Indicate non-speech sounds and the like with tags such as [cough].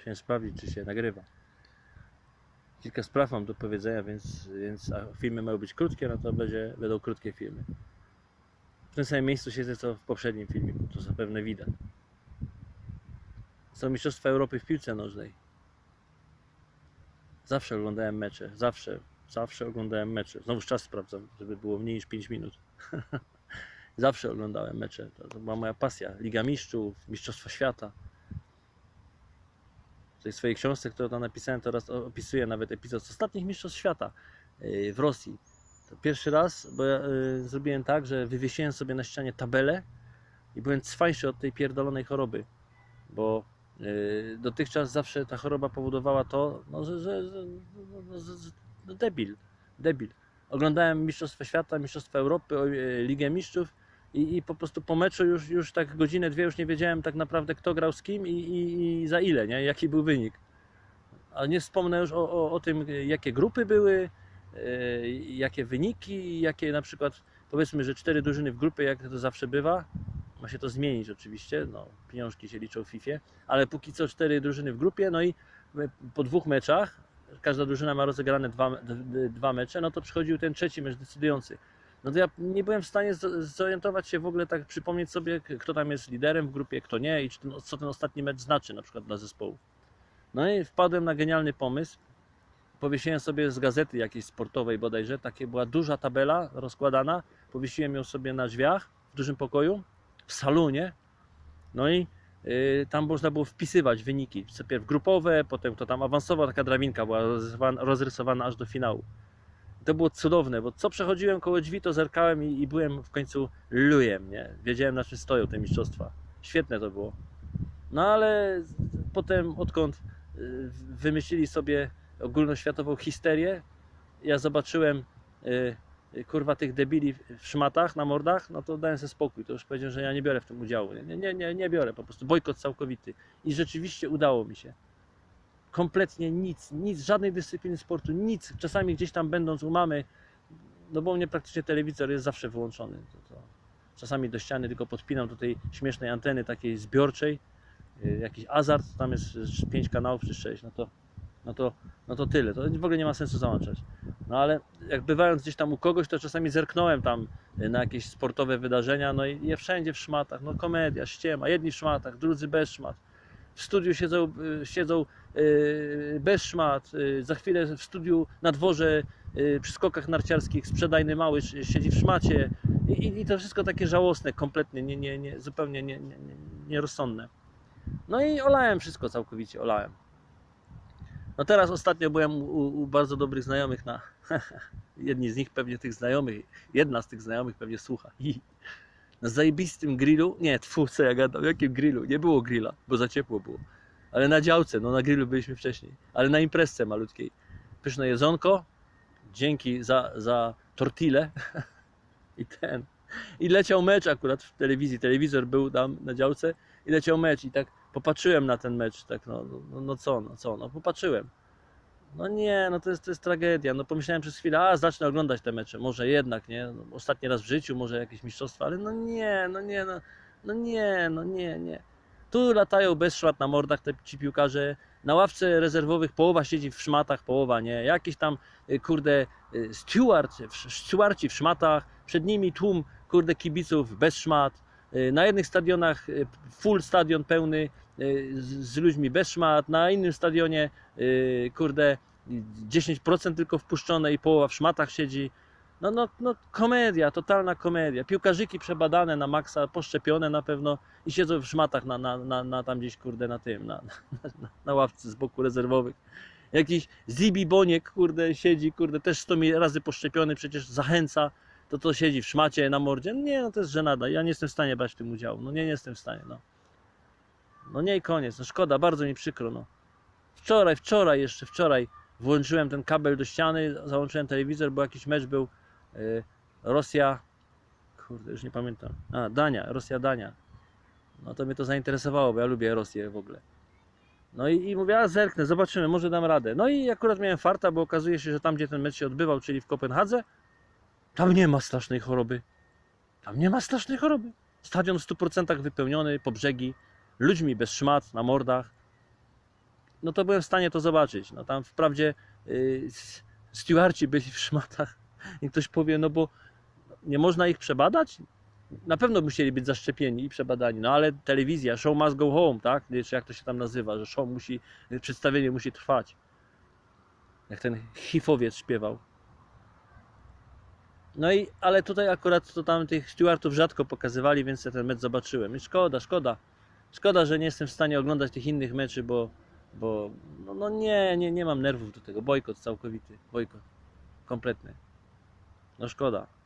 Chciałem sprawdzić, czy się nagrywa. Kilka spraw mam do powiedzenia, więc, więc a filmy mają być krótkie, no to będzie, będą krótkie filmy. W tym samym miejscu siedzę co w poprzednim filmiku, to zapewne widać. Są Mistrzostwa Europy w piłce nożnej. Zawsze oglądałem mecze, zawsze, zawsze oglądałem mecze. Znowu czas sprawdzam, żeby było mniej niż 5 minut. [laughs] zawsze oglądałem mecze, to, to była moja pasja. Liga Mistrzów, Mistrzostwa Świata. W tej swojej książce, którą tam napisałem, teraz opisuję nawet epizod z ostatnich Mistrzostw Świata yy, w Rosji. To pierwszy raz, bo ja yy, zrobiłem tak, że wywiesiłem sobie na ścianie tabelę i byłem cwańszy od tej pierdolonej choroby, bo yy, dotychczas zawsze ta choroba powodowała to, no, że, że, że no, no, no, debil, debil. Oglądałem Mistrzostwa Świata, Mistrzostwa Europy, Ligę Mistrzów i, i po prostu po meczu już, już tak godzinę, dwie już nie wiedziałem tak naprawdę kto grał z kim i, i, i za ile, nie? jaki był wynik. A nie wspomnę już o, o, o tym, jakie grupy były, yy, jakie wyniki, jakie na przykład, powiedzmy, że cztery drużyny w grupie, jak to zawsze bywa, ma się to zmienić oczywiście, no, pieniążki się liczą w FIFA, ale póki co cztery drużyny w grupie, no i po dwóch meczach, każda drużyna ma rozegrane dwa, dwa mecze, no to przychodził ten trzeci mecz decydujący. No to ja nie byłem w stanie zorientować się w ogóle, tak przypomnieć sobie, kto tam jest liderem w grupie, kto nie i co ten ostatni mecz znaczy na przykład dla zespołu. No i wpadłem na genialny pomysł. Powiesiłem sobie z gazety jakiejś sportowej bodajże, takie była duża tabela rozkładana. Powiesiłem ją sobie na drzwiach w dużym pokoju, w salonie. No i y, tam można było wpisywać wyniki. Najpierw grupowe, potem kto tam awansował, taka drabinka była rozrysowana aż do finału. To było cudowne, bo co przechodziłem koło drzwi, to zerkałem i, i byłem w końcu lujem, nie? Wiedziałem na czym stoją te mistrzostwa. Świetne to było. No ale potem, odkąd y, wymyślili sobie ogólnoświatową histerię, ja zobaczyłem y, y, kurwa tych debili w szmatach na mordach, no to dałem sobie spokój. To już powiedziałem, że ja nie biorę w tym udziału. Nie, nie, nie, nie biorę, po prostu bojkot całkowity. I rzeczywiście udało mi się. Kompletnie nic, nic, żadnej dyscypliny sportu, nic. Czasami gdzieś tam będąc u mamy, no bo u mnie praktycznie telewizor jest zawsze wyłączony. To, to czasami do ściany tylko podpinam do tej śmiesznej anteny takiej zbiorczej, y, jakiś azart, tam jest 5 kanałów czy 6, no to, no, to, no to tyle. To w ogóle nie ma sensu załączać. No ale jak bywając gdzieś tam u kogoś, to czasami zerknąłem tam y, na jakieś sportowe wydarzenia, no i je wszędzie w szmatach, no komedia, ściema, jedni w szmatach, drudzy bez szmat. W studiu siedzą, y, siedzą bez szmat, y, za chwilę w studiu na dworze y, przy skokach narciarskich sprzedajny mały siedzi w szmacie i, i- to wszystko takie żałosne, kompletnie, nie, nie, nie, zupełnie nie, nie, nie, nierozsądne. No i olałem wszystko całkowicie, olałem. No teraz ostatnio byłem u, u bardzo dobrych znajomych na... [laughs] Jedni z nich pewnie tych znajomych, jedna z tych znajomych pewnie słucha. Na zajebistym grillu, nie, tfu, ja gadam, jakim grillu? Nie było grilla, bo za ciepło było. Ale na działce, no na grillu byliśmy wcześniej, ale na imprezce malutkiej. Pyszne jedzonko, dzięki za, za tortillę [laughs] i ten. I leciał mecz akurat w telewizji, telewizor był tam na działce i leciał mecz i tak popatrzyłem na ten mecz, tak no, no, no co, no co, no popatrzyłem. No nie, no to jest, to jest tragedia. No pomyślałem przez chwilę, a zacznę oglądać te mecze, może jednak, nie? No, ostatni raz w życiu, może jakieś mistrzostwa, ale no nie, no nie, no, no nie, no nie, nie. Tu latają bez szmat na mordach te ci piłkarze, na ławce rezerwowych połowa siedzi w szmatach, połowa nie. Jakiś tam, y, kurde, y, steward, stewardci w szmatach, przed nimi tłum, kurde, kibiców bez szmat. Y, Na jednych stadionach full stadion pełny z, ludźmi bez szmat, na innym stadionie, kurde, 10% tylko wpuszczone i połowa w szmatach siedzi. No, no, no, komedia, totalna komedia. Piłkarzyki przebadane na maksa, poszczepione na pewno i siedzą w szmatach na, na, na, na tam gdzieś, kurde, na tym, na, [laughs] na, na ławce z boku rezerwowych. Jakiś Zibi Boniek, kurde, siedzi, kurde, też 100 mi- razy poszczepiony, przecież zachęca, to to siedzi w szmacie na mordzie. Nie, no to jest żenada. Ja nie jestem w stanie brać w tym udziału. No nie, nie jestem w stanie, no. No nie i koniec, no szkoda, bardzo mi przykro, no. Wczoraj, wczoraj, jeszcze wczoraj włączyłem ten kabel do ściany, załączyłem telewizor, bo jakiś mecz był Rosja, kurde, już nie pamiętam, a Dania, Rosja-Dania. No to mnie to zainteresowało, bo ja lubię Rosję w ogóle. No i, i mówię, a zerknę, zobaczymy, może dam radę. No i akurat miałem farta, bo okazuje się, że tam, gdzie ten mecz się odbywał, czyli w Kopenhadze, tam nie ma strasznej choroby. Tam nie ma strasznej choroby. Stadion w 100% wypełniony po brzegi, ludźmi bez szmat, na mordach. no to byłem w stanie to zobaczyć. No tam wprawdzie yy, stewardci byli w szmatach i ktoś powie, no bo nie można ich przebadać? Na pewno musieli być zaszczepieni i przebadani, no ale telewizja, show must go home, tak? Czy jak to się tam nazywa, że show musi, przedstawienie musi trwać. Jak ten hifowiec śpiewał. No i, ale tutaj akurat to tam tych stewardów rzadko pokazywali, więc ja ten mecz zobaczyłem. I szkoda, szkoda. Szkoda, że nie jestem w stanie oglądać tych innych meczy, bo, bo no, no nie, nie, nie mam nerwów do tego. Bojkot całkowity, bojkot. Kompletny. No szkoda.